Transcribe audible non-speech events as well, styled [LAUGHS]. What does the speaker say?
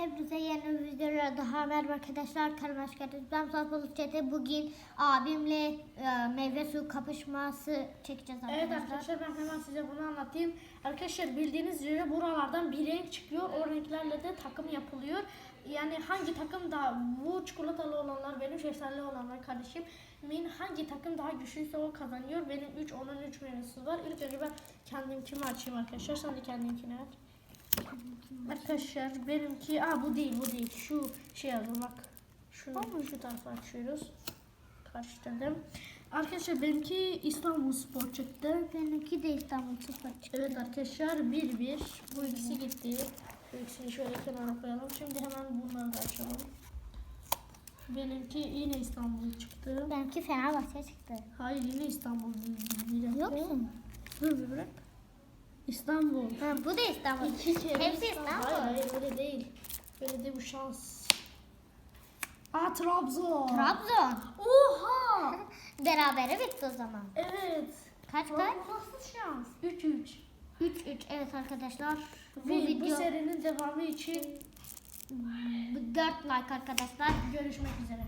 Hepinize yeni bir videoya daha merhaba arkadaşlar. Kanalıma hoş geldiniz. Ben Mustafa Bulutçe'de bugün abimle e, meyve suyu kapışması çekeceğiz arkadaşlar. Evet arkadaşlar ben hemen size bunu anlatayım. Arkadaşlar bildiğiniz üzere buralardan bir renk çıkıyor. O renklerle de takım yapılıyor. Yani hangi takım daha bu çikolatalı olanlar benim şeftali olanlar kardeşim. Min hangi takım daha güçlüyse o kazanıyor. Benim 3 onun 3 meyvesi var. İlk önce ben kendimkini açayım arkadaşlar. Sen de kendinkini aç. Arkadaşlar benimki aa bu değil bu değil. Şu şey yazıyor bak. Şunu şu tarafa açıyoruz. Karıştırdım. Arkadaşlar benimki İstanbul Spor çıktı. Benimki de İstanbul Sıfır çıktı. Evet arkadaşlar 1-1. Bu ikisi gitti. Bu ikisini şöyle kenara koyalım. Şimdi hemen bunları da açalım. Benimki yine İstanbul çıktı. Benimki Fenerbahçe çıktı. Hayır yine İstanbul. Yok mu? Dur bir bırak. İstanbul. Ha, bu da İstanbul. İki kere Hepsi İstanbul. Hayır hayır öyle değil. Öyle de bu şans. Aa Trabzon. Trabzon. Oha. [LAUGHS] Berabere bitti o zaman. Evet. Kaç kaç? Nasıl şans? 3-3. 3-3 evet arkadaşlar. Bu bu video serinin devamı için 4 like arkadaşlar. görüşmek üzere.